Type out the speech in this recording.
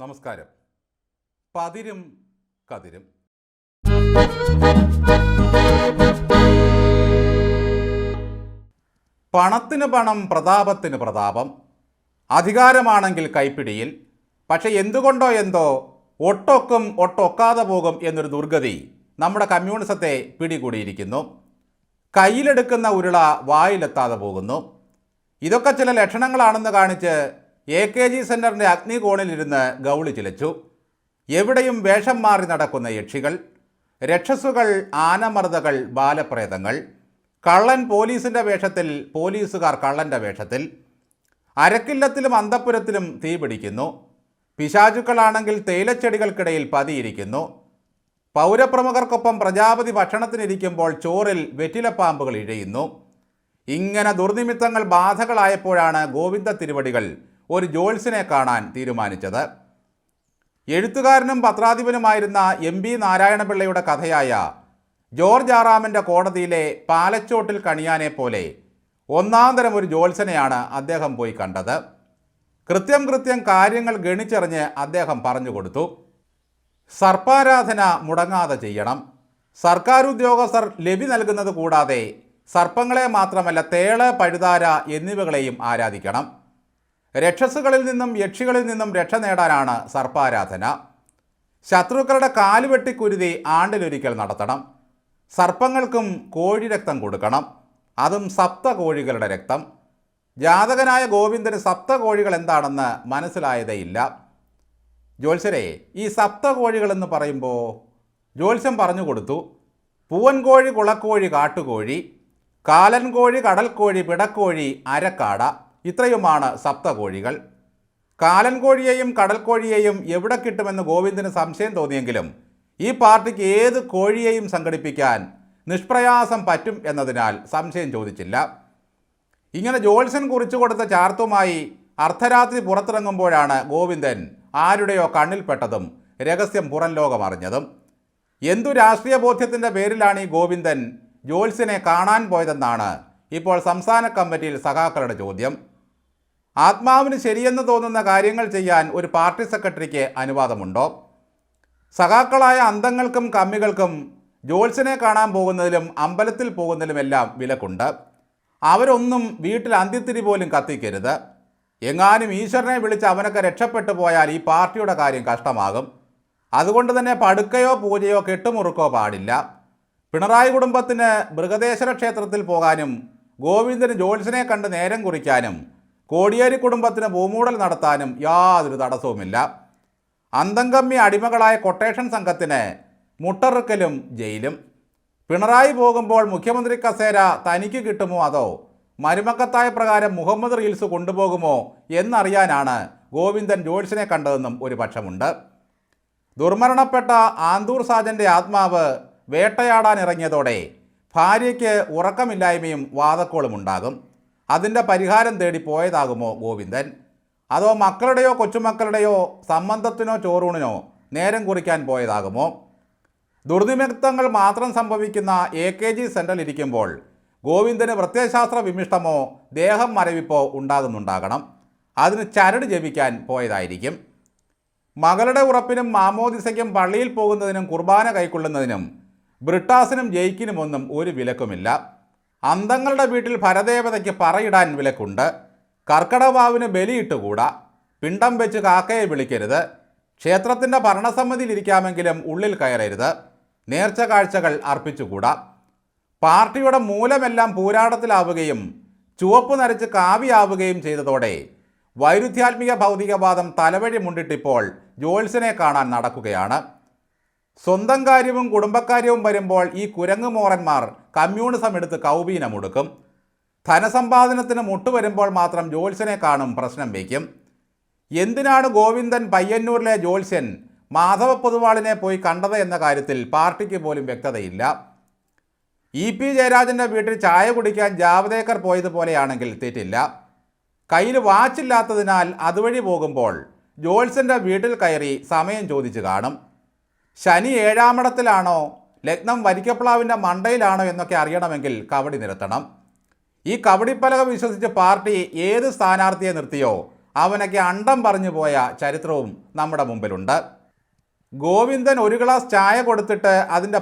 നമസ്കാരം. പതിരും കതിരും. പണത്തിന് പണം പ്രതാപത്തിന് പ്രതാപം. അധികാരമാണെങ്കിൽ കൈപ്പിടിയിൽ. പക്ഷെ എന്തുകൊണ്ടോ എന്തോ ഒട്ടൊക്കും ഒട്ടൊക്കാതെ പോകും എന്നൊരു ദുർഗതി നമ്മുടെ കമ്മ്യൂണിസത്തെ പിടികൂടിയിരിക്കുന്നു. കയ്യിലെടുക്കുന്ന ഉരുള വായിലെത്താതെ പോകുന്നു. ഇതൊക്കെ ചില ലക്ഷണങ്ങളാണെന്ന് കാണിച്ച് എ കെ ജി സെന്ററിന്റെ അഗ്നികോണിലിരുന്ന് ഗൗളി ചിലച്ചു. എവിടെയും വേഷം മാറി നടക്കുന്ന യക്ഷികൾ രക്ഷസുകൾ ആനമർദ്ദകൾ ബാലപ്രേതങ്ങൾ കള്ളൻ പോലീസിന്റെ വേഷത്തിൽ പോലീസുകാർ കള്ളന്റെ വേഷത്തിൽ അരക്കില്ലത്തിലും അന്തപ്പുരത്തിലും തീ പിടിക്കുന്നു. പിശാചുക്കളാണെങ്കിൽ തേയിലച്ചെടികൾക്കിടയിൽ പതിയിരിക്കുന്നു. പൗരപ്രമുഖർക്കൊപ്പം പ്രജാപതി ഭക്ഷണത്തിനിരിക്കുമ്പോൾ ചോറിൽ വെറ്റിലപ്പാമ്പുകൾ ഇഴയുന്നു. ഇങ്ങനെ ദുർനിമിത്തങ്ങൾ ബാധകളായപ്പോഴാണ് ഗോവിന്ദ തിരുവടികൾ ഒരു ജോൽസിനെ കാണാൻ തീരുമാനിച്ചത്. എഴുത്തുകാരനും പത്രാധിപനുമായിരുന്ന എം ബി നാരായണപിള്ളയുടെ കഥയായ ജോർജ് ആറാമന്റെ കോടതിയിലെ പാലച്ചോട്ടിൽ കണിയാനെ പോലെ ഒന്നാം തരം ഒരു ജോത്സനെയാണ് അദ്ദേഹം പോയി കണ്ടത്. കൃത്യം കൃത്യം കാര്യങ്ങൾ ഗണിച്ചറിഞ്ഞ് അദ്ദേഹം പറഞ്ഞു കൊടുത്തു. സർപ്പാരാധന മുടങ്ങാതെ ചെയ്യണം. സർക്കാർ ഉദ്യോഗസ്ഥർ ലഭി നൽകുന്നത് കൂടാതെ സർപ്പങ്ങളെ മാത്രമല്ല തേൾ പഴുതാര എന്നിവകളെയും ആരാധിക്കണം. രക്ഷസുകളിൽ നിന്നും യക്ഷികളിൽ നിന്നും രക്ഷ നേടാനാണ് സർപ്പാരാധന. ശത്രുക്കളുടെ കാലുവെട്ടി കുരുതി ആണ്ടിലൊരിക്കൽ നടത്തണം. സർപ്പങ്ങൾക്കും കോഴി രക്തം കൊടുക്കണം. അതും സപ്ത കോഴികളുടെ രക്തം. ജാതകനായ ഗോവിന്ദന് സപ്ത കോഴികൾ എന്താണെന്ന് മനസ്സിലായതേയില്ല ജ്യോത്സ്യരെ ഈ സപ്ത കോഴികളെന്ന് പറയുമ്പോൾ ജ്യോത്സ്യം പറഞ്ഞു കൊടുത്തു. പൂവൻകോഴി കുളക്കോഴി കാട്ടുകോഴി കാലൻകോഴി കടൽക്കോഴി പിടക്കോഴി അരക്കാട. ഇത്രയുമാണ് സപ്തകോഴികൾ. കടൽ കോഴിയെയും എവിടെ കിട്ടുമെന്ന് ഗോവിന്ദന് സംശയം തോന്നിയെങ്കിലും ഈ പാർട്ടിക്ക് ഏത് കോഴിയെയും സംഘടിപ്പിക്കാൻ നിഷ്പ്രയാസം പറ്റും എന്നതിനാൽ സംശയം ചോദിച്ചില്ല. ഇങ്ങനെ ജോത്സൻ കുറിച്ചു കൊടുത്ത ചാർത്തുമായി അർദ്ധരാത്രി പുറത്തിറങ്ങുമ്പോഴാണ് ഗോവിന്ദൻ ആരുടെയോ കണ്ണിൽപ്പെട്ടതും രഹസ്യം പുറം ലോകം അറിഞ്ഞതും. എന്തു രാഷ്ട്രീയ ബോധ്യത്തിന്റെ പേരിലാണ് ഈ ഗോവിന്ദൻ ജോത്സ്യനെ കാണാൻ പോയതെന്നാണ് ഇപ്പോൾ സംസ്ഥാന കമ്മിറ്റിയിൽ സഖാക്കളുടെ ചോദ്യം. ആത്മാവിന് ശരിയെന്ന് തോന്നുന്ന കാര്യങ്ങൾ ചെയ്യാൻ ഒരു പാർട്ടി സെക്രട്ടറിക്ക് അനുവാദമുണ്ടോ? സഖാക്കളായ അന്തങ്ങൾക്കും കമ്മികൾക്കും ജോത്സ്യനെ കാണാൻ പോകുന്നതിലും അമ്പലത്തിൽ പോകുന്നതിലുമെല്ലാം വിലക്കുണ്ട്. അവരൊന്നും വീട്ടിൽ അന്ത്യത്തിരി പോലും കത്തിക്കരുത്. എങ്ങാനും ഈശ്വരനെ വിളിച്ച് അവനൊക്കെ രക്ഷപ്പെട്ടു പോയാൽ ഈ പാർട്ടിയുടെ കാര്യം കഷ്ടമാകും. അതുകൊണ്ട് തന്നെ പടുക്കയോ പൂജയോ കെട്ടുമുറുക്കോ പാടില്ല. പിണറായി കുടുംബത്തിന് മൃഗദേശര ക്ഷേത്രത്തിൽ പോകാനും ഗോവിന്ദന് ജോത്സ്യനെ കണ്ട് നേരം കുറിക്കാനും കോടിയേരി കുടുംബത്തിന് ഭൂമൂടൽ നടത്താനും യാതൊരു തടസ്സവുമില്ല. അന്തംകമ്മി അടിമകളായ കൊട്ടേഷൻ സംഘത്തിന് മുട്ടറുക്കലും ജയിലും. പിണറായി പോകുമ്പോൾ മുഖ്യമന്ത്രി കസേര തനിക്ക് കിട്ടുമോ അതോ മരുമക്കത്തായ പ്രകാരം മുഹമ്മദ് റീൽസ് കൊണ്ടുപോകുമോ എന്നറിയാനാണ് ഗോവിന്ദൻ ജോൾസിനെ കണ്ടതെന്നും ഒരു പക്ഷമുണ്ട് ദുർമരണപ്പെട്ട ആന്തൂർ സാജന്റെ ആത്മാവ് വേട്ടയാടാനിറങ്ങിയതോടെ ഭാര്യയ്ക്ക് ഉറക്കമില്ലായ്മയും വാതക്കോളും ഉണ്ടാകും അതിന്റെ പരിഹാരം തേടി പോയതാകുമോ ഗോവിന്ദൻ? അതോ മക്കളുടെയോ കൊച്ചുമക്കളുടെയോ സംബന്ധത്തിനോ ചോറൂണിനോ നേരം കുറിക്കാൻ പോയതാകുമോ? ദുർനിമിത്തങ്ങൾ മാത്രം സംഭവിക്കുന്ന എ കെ ജി സെന്ററിൽ ഇരിക്കുമ്പോൾ ഗോവിന്ദന് പ്രത്യയശാസ്ത്ര വിമിഷ്ടമോ ദേഹം മരവിപ്പോ ഉണ്ടാകുന്നുണ്ടാകണം. അതിന് ചരട് ജപിക്കാൻ പോയതായിരിക്കും. മകളുടെ ഉറപ്പിനും മാമോദിസയ്ക്കും പള്ളിയിൽ പോകുന്നതിനും കുർബാന കൈക്കൊള്ളുന്നതിനും ബ്രിട്ടാസിനും ജയിക്കിനുമൊന്നും ഒരു വിലക്കുമില്ല. അന്തങ്ങളുടെ വീട്ടിൽ ഭരദേവതയ്ക്ക് പറയിടാൻ വിലക്കുണ്ട്. കർക്കടവാവിന് ബലിയിട്ടുകൂടാ. പിണ്ടം വെച്ച് കാക്കയെ വിളിക്കരുത്. ക്ഷേത്രത്തിന്റെ ഭരണസമിതിയിലിരിക്കാമെങ്കിലും ഉള്ളിൽ കയറരുത്. നേർച്ച കാഴ്ചകൾ അർപ്പിച്ചുകൂടാ. പാർട്ടിയുടെ മൂലമെല്ലാം പൂരാടത്തിലാവുകയും ചുവപ്പ് നരച്ച് കാവിയാവുകയും ചെയ്തതോടെ വൈരുദ്ധ്യാത്മിക ഭൗതികവാദം തലവഴി മുണ്ടിട്ടിപ്പോൾ ജോത്സ്യനെ കാണാൻ നടക്കുകയാണ്. സ്വന്തം കാര്യവും കുടുംബക്കാര്യവും വരുമ്പോൾ ഈ കുരങ്ങ് മോറന്മാർ കമ്മ്യൂണിസം എടുത്ത് കൗബീനമുടുക്കും ധനസമ്പാദനത്തിന് മുട്ടുവരുമ്പോൾ മാത്രം ജോത്സ്യനെ കാണും പ്രശ്നം വയ്ക്കും. എന്തിനാണ് ഗോവിന്ദൻ പയ്യന്നൂരിലെ ജോത്സ്യൻ മാധവ പൊതുവാളിനെ പോയി കണ്ടത് എന്ന കാര്യത്തിൽ പാർട്ടിക്ക് പോലും വ്യക്തതയില്ല. ഇ പി ജയരാജന്റെ വീട്ടിൽ ചായ കുടിക്കാൻ ജാവദേക്കർ പോയതുപോലെയാണെങ്കിൽ തെറ്റില്ല. കയ്യിൽ വാച്ചില്ലാത്തതിനാൽ അതുവഴി പോകുമ്പോൾ ജോത്സ്യന്റെ വീട്ടിൽ കയറി സമയം ചോദിച്ചു കാണും. ശനി ഏഴാമിടത്തിലാണോ? ലഗ്നം വരിക്കപ്ലാവിന്റെ മണ്ടയിലാണോ എന്നൊക്കെ അറിയണമെങ്കിൽ കവടി നിരത്തണം. ഈ കവടിപ്പലക വിശ്വസിച്ച് പാർട്ടി ഏത് സ്ഥാനാർത്ഥിയെ നിർത്തിയോ അവനൊക്കെ അണ്ടം പറഞ്ഞു പോയ ചരിത്രവും നമ്മുടെ മുമ്പിലുണ്ട്. ഗോവിന്ദൻ ഒരു ഗ്ലാസ് ചായ കൊടുത്തിട്ട് അതിന്റെ